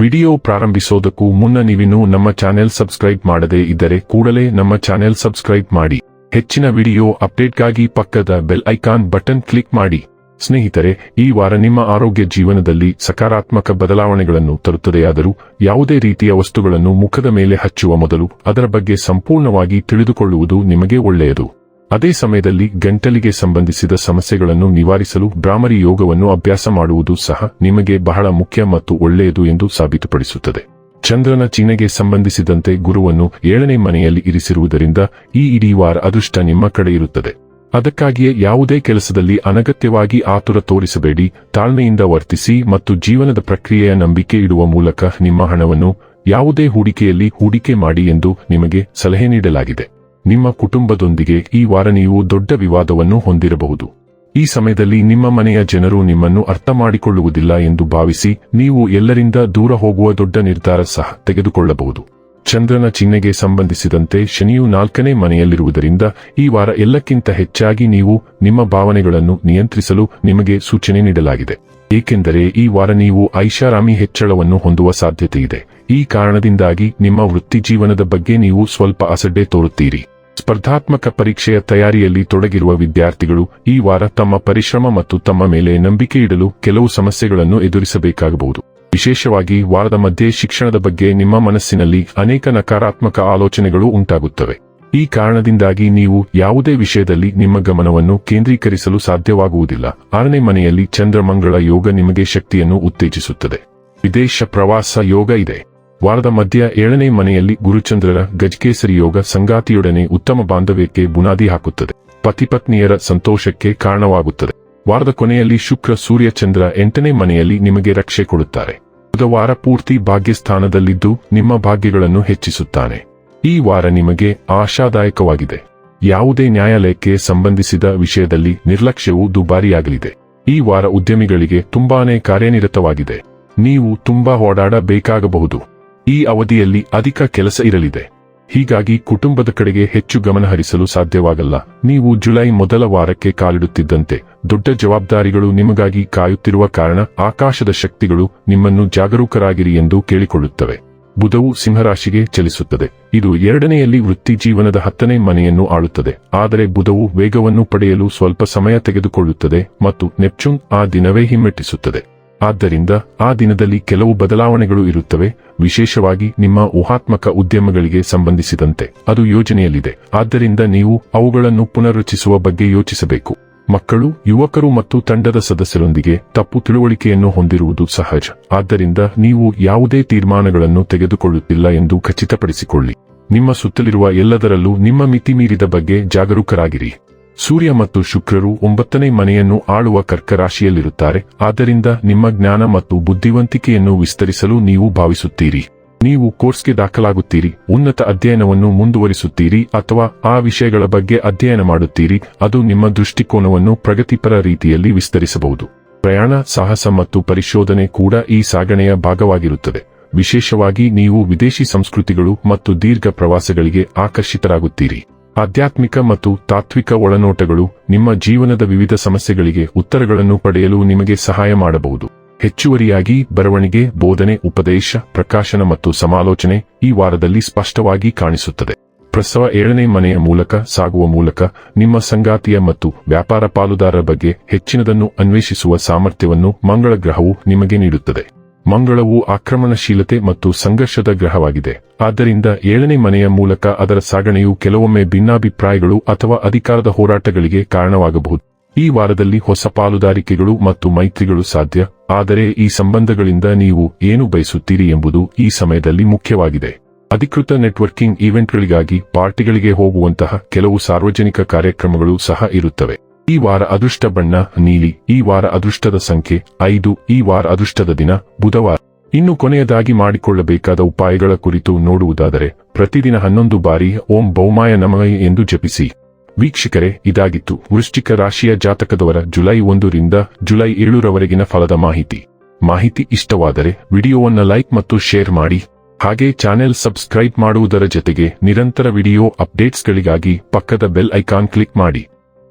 Video ಪ್ರಾರಂಭಿಸೋದಕ್ಕೂ ಮುನ್ನ ನೀವಿನ್ನೂ ನಮ್ಮ ಚಾನೆಲ್ ಸಬ್ಸ್ಕ್ರೈಬ್ ಮಾಡದೇ ಇದ್ದರೆ ಕೂಡಲೇ ನಮ್ಮ ಚಾನೆಲ್ ಸಬ್ಸ್ಕ್ರೈಬ್ ಮಾಡಿ. ಹೆಚ್ಚಿನ ವಿಡಿಯೋ ಅಪ್ಡೇಟ್ಗಾಗಿ ಪಕ್ಕದ ಬೆಲ್ ಐಕಾನ್ ಬಟನ್ ಕ್ಲಿಕ್ ಮಾಡಿ. ಸ್ನೇಹಿತರೆ, ಈ ವಾರ ನಿಮ್ಮ ಆರೋಗ್ಯ ಜೀವನದಲ್ಲಿ ಸಕಾರಾತ್ಮಕ ಬದಲಾವಣೆಗಳನ್ನು ತರುತ್ತದೆಯಾದರೂ ಯಾವುದೇ ರೀತಿಯ ವಸ್ತುಗಳನ್ನು ಮುಖದ ಮೇಲೆ ಹಚ್ಚುವ ಮೊದಲು ಅದರ ಬಗ್ಗೆ ಸಂಪೂರ್ಣವಾಗಿ ತಿಳಿದುಕೊಳ್ಳುವುದು ನಿಮಗೆ ಒಳ್ಳೆಯದು. ಅದೇ ಸಮಯದಲ್ಲಿ ಗಂಟಲಿಗೆ ಸಂಬಂಧಿಸಿದ ಸಮಸ್ಯೆಗಳನ್ನು ನಿವಾರಿಸಲು ಬ್ರಾಹ್ಮರಿ ಯೋಗವನ್ನು ಅಭ್ಯಾಸ ಮಾಡುವುದು ಸಹ ನಿಮಗೆ ಬಹಳ ಮುಖ್ಯ ಮತ್ತು ಒಳ್ಳೆಯದು ಎಂದು ಸಾಬೀತುಪಡಿಸುತ್ತದೆ. ಚಂದ್ರನ ಚಿಹ್ನೆಗೆ ಸಂಬಂಧಿಸಿದಂತೆ ಗುರುವನ್ನು ಏಳನೇ ಮನೆಯಲ್ಲಿ ಇರಿಸಿರುವುದರಿಂದ ಈ ಇಡೀ ವಾರ ಅದೃಷ್ಟ ನಿಮ್ಮ ಕಡೆ ಇರುತ್ತದೆ. ಅದಕ್ಕಾಗಿಯೇ ಯಾವುದೇ ಕೆಲಸದಲ್ಲಿ ಅನಗತ್ಯವಾಗಿ ಆತುರ ತೋರಿಸಬೇಡಿ, ತಾಳ್ಮೆಯಿಂದ ವರ್ತಿಸಿ ಮತ್ತು ಜೀವನದ ಪ್ರಕ್ರಿಯೆಯ ನಂಬಿಕೆ ಇಡುವ ಮೂಲಕ ನಿಮ್ಮ ಹಣವನ್ನು ಯಾವುದೇ ಹೂಡಿಕೆಯಲ್ಲಿ ಹೂಡಿಕೆ ಮಾಡಿ ಎಂದು ನಿಮಗೆ ಸಲಹೆ ನೀಡಲಾಗಿದೆ. ನಿಮ್ಮ ಕುಟುಂಬದೊಂದಿಗೆ ಈ ವಾರ ನೀವು ದೊಡ್ಡ ವಿವಾದವನ್ನು ಹೊಂದಿರಬಹುದು. ಈ ಸಮಯದಲ್ಲಿ ನಿಮ್ಮ ಮನೆಯ ಜನರು ನಿಮ್ಮನ್ನು ಅರ್ಥ ಮಾಡಿಕೊಳ್ಳುವುದಿಲ್ಲ ಎಂದು ಭಾವಿಸಿ ನೀವು ಎಲ್ಲರಿಂದ ದೂರ ಹೋಗುವ ದೊಡ್ಡ ನಿರ್ಧಾರ ಸಹ ತೆಗೆದುಕೊಳ್ಳಬಹುದು. ಚಂದ್ರನ ಚಿಹ್ನೆಗೆ ಸಂಬಂಧಿಸಿದಂತೆ ಶನಿಯು ನಾಲ್ಕನೇ ಮನೆಯಲ್ಲಿರುವುದರಿಂದ ಈ ವಾರ ಎಲ್ಲಕ್ಕಿಂತ ಹೆಚ್ಚಾಗಿ ನೀವು ನಿಮ್ಮ ಭಾವನೆಗಳನ್ನು ನಿಯಂತ್ರಿಸಲು ನಿಮಗೆ ಸೂಚನೆ ನೀಡಲಾಗಿದೆ. ಏಕೆಂದರೆ ಈ ವಾರ ನೀವು ಐಷಾರಾಮಿ ಹೆಚ್ಚಳವನ್ನು ಹೊಂದುವ ಸಾಧ್ಯತೆಯಿದೆ. ಈ ಕಾರಣದಿಂದಾಗಿ ನಿಮ್ಮ ವೃತ್ತಿ ಜೀವನದ ಬಗ್ಗೆ ನೀವು ಸ್ವಲ್ಪ ಅಸಡ್ಡೆ ತೋರುತ್ತೀರಿ. ಸ್ಪರ್ಧಾತ್ಮಕ ಪರೀಕ್ಷೆಯ ತಯಾರಿಯಲ್ಲಿ ತೊಡಗಿರುವ ವಿದ್ಯಾರ್ಥಿಗಳು ಈ ವಾರ ತಮ್ಮ ಪರಿಶ್ರಮ ಮತ್ತು ತಮ್ಮ ಮೇಲೆ ನಂಬಿಕೆ ಇಡಲು ಕೆಲವು ಸಮಸ್ಯೆಗಳನ್ನು ಎದುರಿಸಬೇಕಾಗಬಹುದು. ವಿಶೇಷವಾಗಿ ವಾರದ ಮಧ್ಯೆ ಶಿಕ್ಷಣದ ಬಗ್ಗೆ ನಿಮ್ಮ ಮನಸ್ಸಿನಲ್ಲಿ ಅನೇಕ ನಕಾರಾತ್ಮಕ ಆಲೋಚನೆಗಳು ಉಂಟಾಗುತ್ತವೆ. ಈ ಕಾರಣದಿಂದಾಗಿ ನೀವು ಯಾವುದೇ ವಿಷಯದಲ್ಲಿ ನಿಮ್ಮ ಗಮನವನ್ನು ಕೇಂದ್ರೀಕರಿಸಲು ಸಾಧ್ಯವಾಗುವುದಿಲ್ಲ. ಆರನೇ ಮನೆಯಲ್ಲಿ ಚಂದ್ರಮಂಗಳ ಯೋಗ ನಿಮಗೆ ಶಕ್ತಿಯನ್ನು ಉತ್ತೇಜಿಸುತ್ತದೆ. ವಿದೇಶ ಪ್ರವಾಸ ಯೋಗ ಇದೆ. ವಾರದ ಮಧ್ಯ ಏಳನೇ ಮನೆಯಲ್ಲಿ ಗುರುಚಂದ್ರರ ಗಜಕೇಸರಿ ಯೋಗ ಸಂಗಾತಿಯೊಡನೆ ಉತ್ತಮ ಬಾಂಧವ್ಯಕ್ಕೆ ಬುನಾದಿ ಹಾಕುತ್ತದೆ. ಪತಿಪತ್ನಿಯರ ಸಂತೋಷಕ್ಕೆ ಕಾರಣವಾಗುತ್ತದೆ. ವಾರದ ಕೊನೆಯಲ್ಲಿ ಶುಕ್ರ, ಸೂರ್ಯ, ಚಂದ್ರ ಎಂಟನೇ ಮನೆಯಲ್ಲಿ ನಿಮಗೆ ರಕ್ಷೆ ಕೊಡುತ್ತಾರೆ. ಬುಧವಾರ ಪೂರ್ತಿ ಭಾಗ್ಯಸ್ಥಾನದಲ್ಲಿದ್ದು ನಿಮ್ಮ ಭಾಗ್ಯಗಳನ್ನು ಹೆಚ್ಚಿಸುತ್ತಾನೆ. ಈ ವಾರ ನಿಮಗೆ ಆಶಾದಾಯಕವಾಗಿದೆ. ಯಾವುದೇ ನ್ಯಾಯಾಲಯಕ್ಕೆ ಸಂಬಂಧಿಸಿದ ವಿಷಯದಲ್ಲಿ ನಿರ್ಲಕ್ಷ್ಯವು ದುಬಾರಿಯಾಗಲಿದೆ. ಈ ವಾರ ಉದ್ಯಮಿಗಳಿಗೆ ತುಂಬಾನೇ ಕಾರ್ಯನಿರತವಾಗಿದೆ. ನೀವು ತುಂಬಾ ಓಡಾಡಬೇಕಾಗಬಹುದು. ಈ ಅವಧಿಯಲ್ಲಿ ಅಧಿಕ ಕೆಲಸ ಇರಲಿದೆ. ಹೀಗಾಗಿ ಕುಟುಂಬದ ಕಡೆಗೆ ಹೆಚ್ಚು ಗಮನ ಹರಿಸಲು ಸಾಧ್ಯವಾಗಲ್ಲ. ನೀವು ಜುಲೈ ಮೊದಲ ವಾರಕ್ಕೆ ಕಾಲಿಡುತ್ತಿದ್ದಂತೆ ದೊಡ್ಡ ಜವಾಬ್ದಾರಿಗಳು ನಿಮಗಾಗಿ ಕಾಯುತ್ತಿರುವ ಕಾರಣ ಆಕಾಶದ ಶಕ್ತಿಗಳು ನಿಮ್ಮನ್ನು ಜಾಗರೂಕರಾಗಿರಿ ಎಂದು ಕೇಳಿಕೊಳ್ಳುತ್ತವೆ. ಬುಧವು ಸಿಂಹರಾಶಿಗೆ ಚಲಿಸುತ್ತದೆ. ಇದು ಎರಡನೆಯಲ್ಲಿ ವೃತ್ತಿ ಜೀವನದ ಹತ್ತನೇ ಮನೆಯನ್ನು ಆಳುತ್ತದೆ. ಆದರೆ ಬುಧವು ವೇಗವನ್ನು ಪಡೆಯಲು ಸ್ವಲ್ಪ ಸಮಯ ತೆಗೆದುಕೊಳ್ಳುತ್ತದೆ ಮತ್ತು ನೆಪ್ಚೂನ್ ಆ ದಿನವೇ ಹಿಮ್ಮೆಟ್ಟಿಸುತ್ತದೆ. ಆದ್ದರಿಂದ ಆ ದಿನದಲ್ಲಿ ಕೆಲವು ಬದಲಾವಣೆಗಳು ಇರುತ್ತವೆ, ವಿಶೇಷವಾಗಿ ನಿಮ್ಮ ಊಹಾತ್ಮಕ ಉದ್ಯಮಗಳಿಗೆ ಸಂಬಂಧಿಸಿದಂತೆ. ಅದು ಯೋಜನೆಯಲ್ಲಿದೆ. ಆದ್ದರಿಂದ ನೀವು ಅವುಗಳನ್ನು ಪುನರ್ರಚಿಸುವ ಬಗ್ಗೆ ಯೋಚಿಸಬೇಕು. ಮಕ್ಕಳು, ಯುವಕರು ಮತ್ತು ತಂಡದ ಸದಸ್ಯರೊಂದಿಗೆ ತಪ್ಪು ತಿಳುವಳಿಕೆಯನ್ನು ಹೊಂದಿರುವುದು ಸಹಜ. ಆದ್ದರಿಂದ ನೀವು ಯಾವುದೇ ತೀರ್ಮಾನಗಳನ್ನು ತೆಗೆದುಕೊಳ್ಳುತ್ತಿಲ್ಲ ಎಂದು ಖಚಿತಪಡಿಸಿಕೊಳ್ಳಿ. ನಿಮ್ಮ ಸುತ್ತಲಿರುವ ಎಲ್ಲದರಲ್ಲೂ ನಿಮ್ಮ ಮಿತಿ ಮೀರಿದ ಬಗ್ಗೆ ಜಾಗರೂಕರಾಗಿರಿ. ಸೂರ್ಯ ಮತ್ತು ಶುಕ್ರರು ಒಂಬತ್ತನೇ ಮನೆಯನ್ನು ಆಳುವ ಕರ್ಕರಾಶಿಯಲ್ಲಿರುತ್ತಾರೆ. ಆದ್ದರಿಂದ ನಿಮ್ಮ ಜ್ಞಾನ ಮತ್ತು ಬುದ್ಧಿವಂತಿಕೆಯನ್ನು ವಿಸ್ತರಿಸಲು ನೀವು ಭಾವಿಸುತ್ತೀರಿ. ನೀವು ಕೋರ್ಸ್ಗೆ ದಾಖಲಾಗುತ್ತೀರಿ, ಉನ್ನತ ಅಧ್ಯಯನವನ್ನು ಮುಂದುವರಿಸುತ್ತೀರಿ ಅಥವಾ ಆ ವಿಷಯಗಳ ಬಗ್ಗೆ ಅಧ್ಯಯನ ಮಾಡುತ್ತೀರಿ, ಅದು ನಿಮ್ಮ ದೃಷ್ಟಿಕೋನವನ್ನು ಪ್ರಗತಿಪರ ರೀತಿಯಲ್ಲಿ ವಿಸ್ತರಿಸಬಹುದು. ಪ್ರಯಾಣ, ಸಾಹಸ ಮತ್ತು ಪರಿಶೋಧನೆ ಕೂಡ ಈ ಸಾಗಣೆಯ ಭಾಗವಾಗಿರುತ್ತದೆ. ವಿಶೇಷವಾಗಿ ನೀವು ವಿದೇಶಿ ಸಂಸ್ಕೃತಿಗಳು ಮತ್ತು ದೀರ್ಘ ಪ್ರವಾಸಗಳಿಗೆ ಆಕರ್ಷಿತರಾಗುತ್ತೀರಿ. ಆಧ್ಯಾತ್ಮಿಕ ಮತ್ತು ತಾತ್ವಿಕ ಒಳನೋಟಗಳು ನಿಮ್ಮ ಜೀವನದ ವಿವಿಧ ಸಮಸ್ಯೆಗಳಿಗೆ ಉತ್ತರಗಳನ್ನು ಪಡೆಯಲು ನಿಮಗೆ ಸಹಾಯ ಮಾಡಬಹುದು. ಹೆಚ್ಚುವರಿಯಾಗಿ ಬರವಣಿಗೆ, ಬೋಧನೆ, ಉಪದೇಶ, ಪ್ರಕಾಶನ ಮತ್ತು ಸಮಾಲೋಚನೆ ಈ ವಾರದಲ್ಲಿ ಸ್ಪಷ್ಟವಾಗಿ ಕಾಣಿಸುತ್ತದೆ. ಪ್ರಸವ ಏಳನೇ ಮನೆಯ ಮೂಲಕ ಸಾಗುವ ಮೂಲಕ ನಿಮ್ಮ ಸಂಗಾತಿಯ ಮತ್ತು ವ್ಯಾಪಾರ ಪಾಲುದಾರರ ಬಗ್ಗೆ ಹೆಚ್ಚಿನದನ್ನು ಅನ್ವೇಷಿಸುವ ಸಾಮರ್ಥ್ಯವನ್ನು ಮಂಗಳ ಗ್ರಹವು ನಿಮಗೆ ನೀಡುತ್ತದೆ. ಮಂಗಳವು ಆಕ್ರಮಣಶೀಲತೆ ಮತ್ತು ಸಂಘರ್ಷದ ಗ್ರಹವಾಗಿದೆ. ಆದ್ದರಿಂದ ಏಳನೇ ಮನೆಯ ಮೂಲಕ ಅದರ ಸಾಗಣೆಯು ಕೆಲವೊಮ್ಮೆ ಭಿನ್ನಾಭಿಪ್ರಾಯಗಳು ಅಥವಾ ಅಧಿಕಾರದ ಹೋರಾಟಗಳಿಗೆ ಕಾರಣವಾಗಬಹುದು. ಈ ವಾರದಲ್ಲಿ ಹೊಸ ಪಾಲುದಾರಿಕೆಗಳು ಮತ್ತು ಮೈತ್ರಿಗಳು ಸಾಧ್ಯ, ಆದರೆ ಈ ಸಂಬಂಧಗಳಿಂದ ನೀವು ಏನು ಬಯಸುತ್ತೀರಿ ಎಂಬುದು ಈ ಸಮಯದಲ್ಲಿ ಮುಖ್ಯವಾಗಿದೆ. ಅಧಿಕೃತ ನೆಟ್ವರ್ಕಿಂಗ್ ಈವೆಂಟ್ಗಳಿಗಾಗಿ ಪಾರ್ಟಿಗಳಿಗೆ ಹೋಗುವಂತಹ ಕೆಲವು ಸಾರ್ವಜನಿಕ ಕಾರ್ಯಕ್ರಮಗಳು ಸಹ ಇರುತ್ತವೆ. ಈ ವಾರ ಅದೃಷ್ಟ ಬಣ್ಣ ನೀಲಿ. ಈ ವಾರ ಅದೃಷ್ಟದ ಸಂಖ್ಯೆ ಐದು. ಈ ವಾರ ಅದೃಷ್ಟದ ದಿನ ಬುಧವಾರ. ಇನ್ನು ಕೊನೆಯದಾಗಿ ಮಾಡಿಕೊಳ್ಳಬೇಕಾದ ಉಪಾಯಗಳ ಕುರಿತು ನೋಡುವುದಾದರೆ ಪ್ರತಿದಿನ ಹನ್ನೊಂದು ಬಾರಿ ಓಂ ಬೌಮಾಯ ನಮಯ ಎಂದು ಜಪಿಸಿ. ವೀಕ್ಷಕರೇ, ಇದಾಗಿತ್ತು. ವೃಶ್ಚಿಕ ರಾಶಿಯ ಜಾತಕದವರ ಜುಲೈ ಒಂದರಿಂದ ಜುಲೈ ಏಳರವರೆಗಿನ ಫಲದ ಮಾಹಿತಿ. ಮಾಹಿತಿ ಇಷ್ಟವಾದರೆ ವಿಡಿಯೋವನ್ನ ಲೈಕ್ ಮತ್ತು ಶೇರ್ ಮಾಡಿ. ಹಾಗೆ ಚಾನೆಲ್ ಸಬ್ಸ್ಕ್ರೈಬ್ ಮಾಡುವುದರ ಜೊತೆಗೆ ನಿರಂತರ ವಿಡಿಯೋ ಅಪ್ಡೇಟ್ಸ್ಗಳಿಗಾಗಿ ಪಕ್ಕದ ಬೆಲ್ ಐಕಾನ್ ಕ್ಲಿಕ್ ಮಾಡಿ.